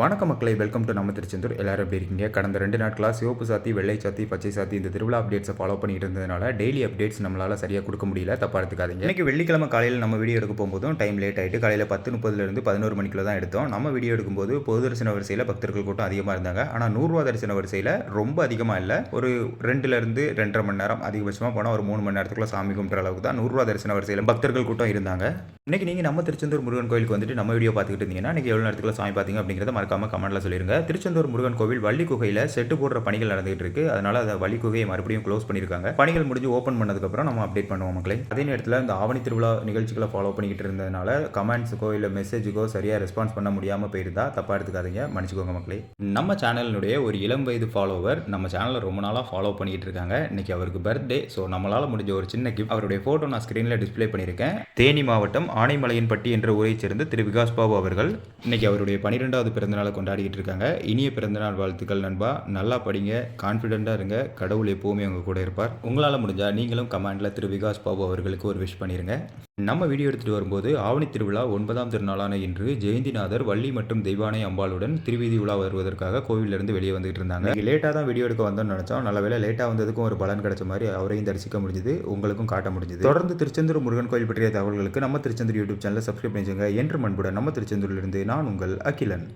வணக்கம் மக்களை welcome to நம்ம திருச்செந்தூர். எல்லாரும் எப்படி இருக்கீங்க? கடந்த ரெண்டு நாட்களாக சிவப்பு சாத்தி வெள்ளை சாத்தி பச்சை சாத்தி இந்த திருவிழா அப்டேட்ஸை ஃபாலோ பண்ணிட்டு இருந்ததுனால டெய்லி அப்டேட்ஸ் நம்மளால் சரியாக கொடுக்க முடியல. தப்பாக எடுத்துக்காதீங்க. இன்னைக்கு வெள்ளிக்கிழமை காலையில் நம்ம வீடியோ எடுக்க போகும்போதும் டைம் லேட் ஆகிட்டு காலையில் பத்து முப்பதுலேருந்து பதினோரு மணிக்குள்ள தான் எடுத்தோம். நம்ம வீடியோ எடுக்கும்போது பொது தரிசன வரிசையில் பக்தர்கள் கூட்டம் அதிகமாக இருந்தாங்க. ஆனால் நூறுரூவா தரிசன வரிசையில் ரொம்ப அதிகமாக இல்லை. ஒரு ரெண்டுலேருந்து ரெண்டரை மணி நேரம் அதிகபட்சமாக போனால் ஒரு மூணு மணி நேரத்துக்குள்ள சாமி கும்பிட்ற அளவுக்கு தான் நூறுரூவா தரிசன வரிசையில் பக்தர்கள் கூட்டம் இருந்தாங்க. இன்றைக்கி நீங்கள் நம்ம திருச்செந்தூர் முருகன் கோயிலுக்கு வந்துட்டு நம்ம வீடியோ பார்த்துக்கிட்டு இருந்தீங்கன்னா இன்னைக்கு எவ்வளோ நேரத்துக்குள்ள சாமி பார்த்தீங்க அப்படிங்கிறத மறக்காம கமெண்ட்ல சொல்லிருங்க. திருச்செந்தூர் முருகன் கோவில் வள்ளி குகையில் செட்டு போடுற பணிகள் நடந்துகிட்டு இருக்கு. அதனால அந்த வள்ளி குகையை மறுபடியும் க்ளோஸ் பண்ணியிருக்காங்க. பணிகள் முடிஞ்சு ஓப்பன் பண்ணதுக்கப்புறம் நம்ம அப்டேட் பண்ணுவோம் மக்களே. அதே நேரத்தில் இந்த ஆவணி திருவிழா நிகழ்ச்சிகளை ஃபாலோ பண்ணிக்கிட்டு இருந்ததுனால கமெண்ட்ஸுக்கோ இல்லை மெசேஜுக்கோ சரியாக ரெஸ்பான்ஸ் பண்ண முடியாமல் போயிருந்தா தப்பாக எடுத்துக்காதீங்க. மன்னிச்சுக்கோங்க மக்களே. நம்ம சேனலினுடைய ஒரு இளம் வயது ஃபாலோவர் நம்ம சேனலை ரொம்ப நாளாக ஃபாலோ பண்ணிக்கிட்டு இருக்காங்க. இன்னைக்கு அவருக்கு பர்த்டே ஸோ நம்மளால் முடிஞ்ச ஒரு சின்ன கிஃப்ட் அவருடைய ஃபோட்டோ நான் ஸ்க்ரீனில் டிஸ்ப்ளே பண்ணியிருக்கேன். தேனி மாவட்டம் ஆனைமலையன்பட்டி என்ற ஊரைச் சேர்ந்த திரு விகாஸ் பாபு அவர்கள் இன்னைக்கு அவருடைய பன்னிரெண்டாவது பிறந்தநாளை கொண்டாடிக்கிட்டு இருக்காங்க. இனிய பிறந்தநாள் வாழ்த்துக்கள் நண்பா. நல்லா படிங்க கான்ஃபிடென்ட்டாக இருங்க. கடவுள் எப்போவுமே அவங்க கூட இருப்பார். உங்களால் முடிஞ்சால் நீங்களும் கமெண்டில் திரு விகாஸ் பாபு அவர்களுக்கு ஒரு விஷ் பண்ணிடுங்க நம்ம வீடியோ எடுத்துகிட்டு வரும்போது ஆவணி திருவிழா ஒன்பதாம் திருநாளான இன்று ஜெயந்திநாதர் வள்ளி மற்றும் தெய்வானை அம்பாளுடன் திருவீதி உலா வருவதற்காக கோவிலிருந்து வெளியே வந்துகிட்டு இருந்தாங்க. லேட்டாக தான் வீடியோ எடுக்க வந்தோம்னு நினச்சோம். நல்ல வேலை லேட்டாக வந்ததுக்கும் ஒரு பலன் கிடைச்ச மாதிரி அவரையும் தரிசிக்க முடிஞ்சது. உங்களுக்கும் காட்ட முடிஞ்சது. தொடர்ந்து திருச்செந்தூர் முருகன் கோயில் பற்றிய தகவல்களுக்கு நம்ம திருச்செந்தூர் யூடியூப் சேனலை சப்ஸ்கிரைப் பண்ணிச்சுங்க என்று மண்புடன் நம்ம திருச்செந்தூரிலிருந்து நான் உங்கள் அகிலன்.